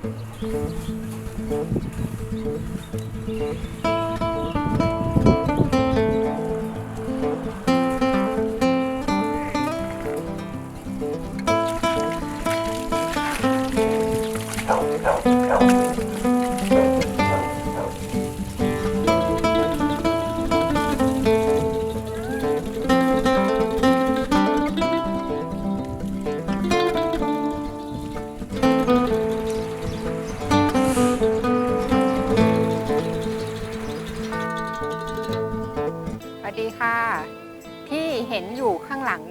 Thank you.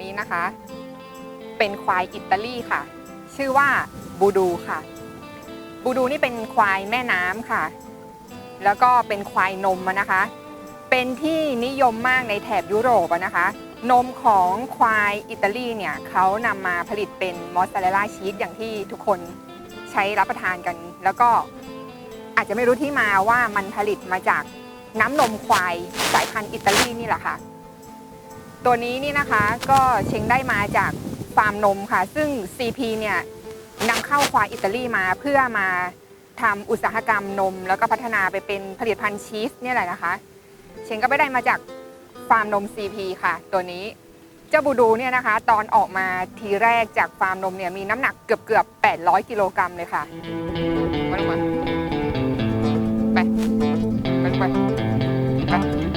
นี้นะคะ เป็นควายอิตาลีค่ะ ชื่อว่าบูดูค่ะ บูดูนี่เป็นควายแม่น้ำค่ะ แล้วก็เป็นควายนมนะคะ เป็นที่นิยมมากในแถบยุโรปนะคะ นมของควายอิตาลีเนี่ยเขานำมาผลิตเป็นมอสซาเรลล่าชีสอย่างที่ทุกคนใช้รับประทานกัน แล้วก็อาจจะไม่รู้ที่มาว่ามันผลิตมาจากน้ำนมควายสายพันธุ์อิตาลีนี่แหละค่ะ ตัวนี้นี่นะคะก็เชงได้มาจากฟาร์มนมค่ะ ซึ่ง CP เนี่ยนำเข้าควายอิตาลีมาเพื่อมาทำอุตสาหกรรมนม แล้วก็พัฒนาไปเป็นผลิตภัณฑ์ชีสเนี่ยแหละนะคะ เชงก็ไปได้มาจากฟาร์มนม CP ค่ะ ตัวนี้เจ้าบูดูเนี่ยนะคะ ตอนออกมาทีแรกจากฟาร์มนมเนี่ยมีน้ำหนักเกือบเกือบ800 กิโลกรัมเลยค่ะมาลงมาไปไปไปไป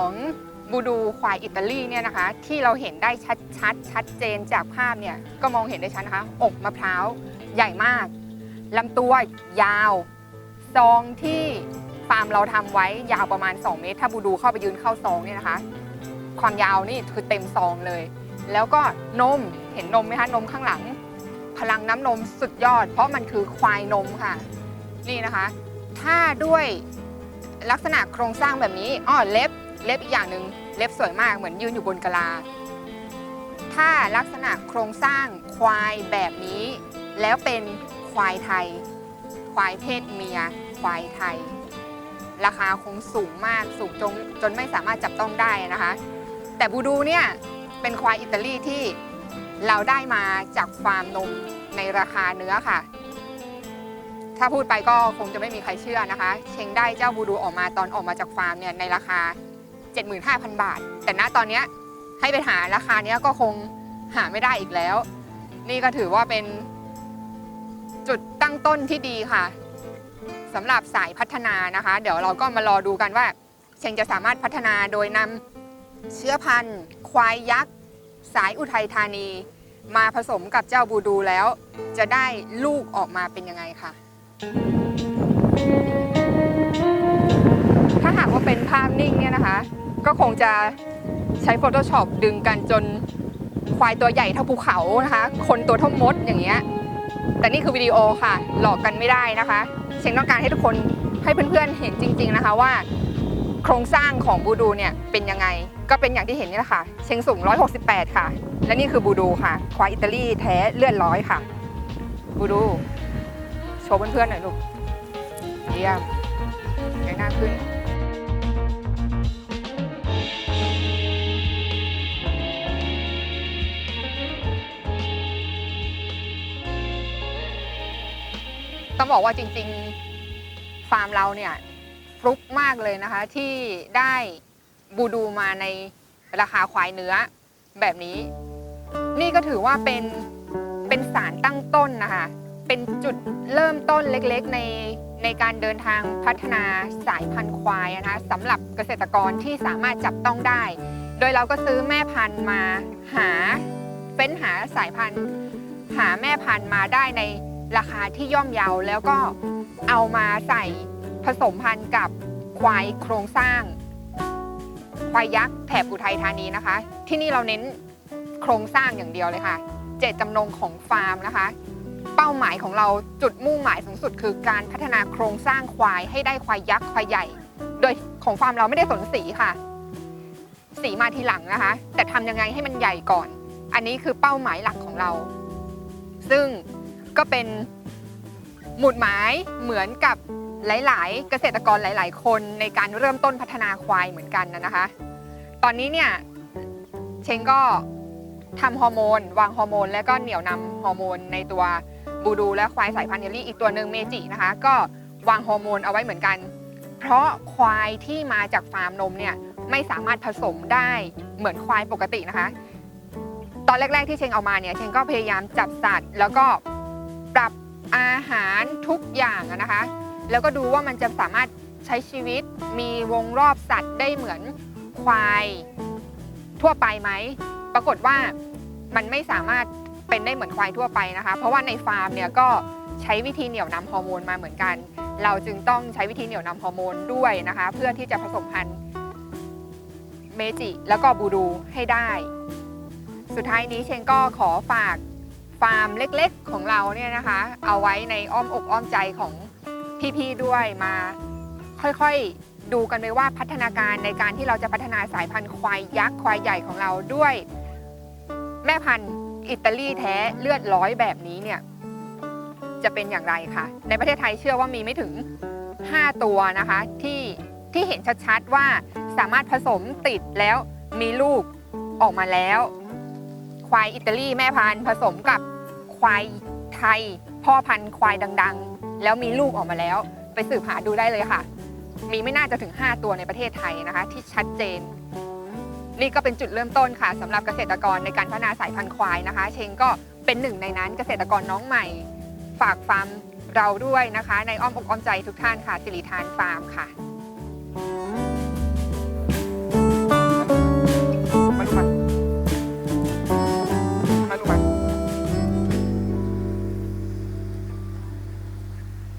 ของบูดูควายอิตาลีเนี่ยนะคะ ที่เราเห็นได้ชัดชัดชัดเจนจากภาพเนี่ยก็มองเห็นได้ชัดนะคะ อกมะพร้าวใหญ่มากลำตัวยาวซองที่ฟาร์มเราทำไว้ยาวประมาณ 2 เมตร ถ้าบูดูเข้าไปยืนเข้าซองเนี่ยนะคะ ความยาวนี่คือเต็มซองเลย แล้วก็นมเห็นนมไหมคะนมข้างหลัง พลังน้ำนมสุดยอด เพราะมันคือควายนมค่ะ นี่นะคะ ถ้าด้วยลักษณะโครงสร้างแบบนี้อ้อเล็บ เล็บอีกอย่างหนึ่งเล็บสวยมากเหมือนยืนอยู่บนกะลา ถ้าลักษณะโครงสร้างควายแบบนี้ แล้วเป็นควายไทย ควายเพศเมีย ควายไทย ราคาคงสูงมากสูงจนจนไม่สามารถจับต้องได้นะคะ แต่บูดูเนี่ยเป็นควายอิตาลีที่เราได้มาจากฟาร์มนมในราคาเนื้อค่ะ ถ้าพูดไปก็คงจะไม่มีใครเชื่อนะคะ เชงได้เจ้าบูดูออกมาตอนออกมาจากฟาร์มเนี่ยในราคา 75,000 บาท แต่ณตอนนี้ให้ไปหาราคาเนี้ยก็คงหาไม่ได้อีกแล้ว นี่ก็ถือว่าเป็นจุดตั้งต้นที่ดีค่ะสำหรับสายพัฒนานะคะ เดี๋ยวเราก็มารอดูกันว่า เชงจะสามารถพัฒนาโดยนำเชื้อพันธุ์ ควายยักษ์ สายอุทัยธานี มาผสมกับเจ้าบูดูแล้ว จะได้ลูกออกมาเป็นยังไงค่ะ ก็คงจะใช้ Photoshop ดึงกันจนควายตัวใหญ่เท่าภูเขานะคะ คนตัวเท่ามดอย่างเงี้ยแต่นี่คือวิดีโอค่ะ หลอกกันไม่ได้นะคะเชงต้องการให้ทุกคนให้เพื่อนๆเห็นจริง ๆนะคะว่า โครงสร้างของบูดูเนี่ยเป็นยังไง ก็เป็นอย่างที่เห็นนี่แหละค่ะ เชงสูง 168 ค่ะ และนี่คือบูดูค่ะ ควายอิตาลีแท้เลือดร้อยค่ะ บูดู โชว์เพื่อนๆหน่อยลูกเยี่ยมเงยหน้าขึ้น ต้องบอกว่าจริงๆฟาร์มเราเนี่ยฟลุกมากเลยนะคะ ที่ได้บูดูมาในราคาควายเนื้อแบบนี้ นี่ก็ถือว่าเป็นเป็นสารตั้งต้นนะคะ เป็นจุดเริ่มต้นเล็กๆ ในในการเดินทางพัฒนาสายพันธุ์ควายนะคะสำหรับเกษตรกรที่สามารถจับต้องได้ โดยเราก็ซื้อแม่พันธุ์มาหาเฟ้นหาสายพันธุ์ หาแม่พันธุ์มาได้ใน ราคาที่ย่อมเยาแล้วก็เอามาใส่ผสมพันธุ์กับควายโครงสร้าง ควายยักษ์แถบอุทัยธานีนะคะ ที่นี่เราเน้นโครงสร้างอย่างเดียวเลยค่ะ เจตจำนงของฟาร์มนะคะ เป้าหมายของเราจุดมุ่งหมายสูงสุด คือการพัฒนาโครงสร้างควายให้ได้ควายยักษ์ควายใหญ่ โดยของฟาร์มเราไม่ได้สนสีค่ะ สีมาทีหลังนะคะ แต่ทำยังไงให้มันใหญ่ก่อน อันนี้คือเป้าหมายหลักของเรา ซึ่ง ก็เป็นหมุดหมายเหมือนกับหลาย ๆ เกษตรกรหลาย ๆ คนในการเริ่มต้นพัฒนาควายเหมือนกันนะคะ ตอนนี้เนี่ยเชงก็ทำฮอร์โมน วางฮอร์โมน และก็เหนี่ยวนำฮอร์โมนในตัวบูดูและควายสายพันธุ์เยลลี่อีกตัวหนึ่งเมจินะคะ ก็วางฮอร์โมนเอาไว้เหมือนกัน เพราะควายที่มาจากฟาร์มนมเนี่ยไม่สามารถผสมได้เหมือนควายปกตินะคะ ตอนแรก ๆ ที่เชงเอามาเนี่ยเชงก็พยายามจับสัตว์ แล้วก็ หารทุกอย่างนะคะ แล้วก็ดูว่ามันจะสามารถใช้ชีวิตมีวงรอบสัตว์ได้เหมือนควายทั่วไปไหม ปรากฏว่ามันไม่สามารถเป็นได้เหมือนควายทั่วไปนะคะ เพราะว่าในฟาร์มเนี่ยก็ใช้วิธีเหนี่ยวนำฮอร์โมนมาเหมือนกัน เราจึงต้องใช้วิธีเหนี่ยวนำฮอร์โมนด้วยนะคะ เพื่อที่จะผสมพันธุ์เมจิแล้วก็บูดูให้ได้ สุดท้ายนี้เชงก็ขอฝาก ฟาร์มเล็กๆของเราเนี่ยนะคะ เอาไว้ในอ้อมอกอ้อมใจของพี่ๆด้วยมา ค่อยๆดูกันไปว่าพัฒนาการในการที่เราจะพัฒนาสายพันธุ์ควายยักษ์ควายใหญ่ของเราด้วย แม่พันธุ์อิตาลีแท้เลือดร้อยแบบนี้เนี่ยจะเป็นอย่างไรคะในประเทศไทยเชื่อว่ามีไม่ถึง 5 ตัวนะคะที่ที่เห็นชัดๆว่าสามารถผสมติดแล้วมีลูกออกมาแล้ว ควายอิตาลีแม่พันธุ์ผสมกับ ควายไทย พ่อพันธุ์ควายดังๆ แล้วมีลูกออกมาแล้ว ไปสืบหาดูได้เลยค่ะ มีไม่น่าจะถึง 5 ตัวในประเทศไทยนะคะ ที่ชัดเจน นี่ก็เป็นจุดเริ่มต้นค่ะสำหรับเกษตรกรในการพัฒนาสายพันธุ์ควายนะคะ เชงก็เป็นหนึ่งในนั้นเกษตรกรน้องใหม่ ฝากฟาร์มเราด้วยนะคะ ในอ้อมอกอ้อมใจทุกท่านค่ะสิริทานฟาร์มค่ะ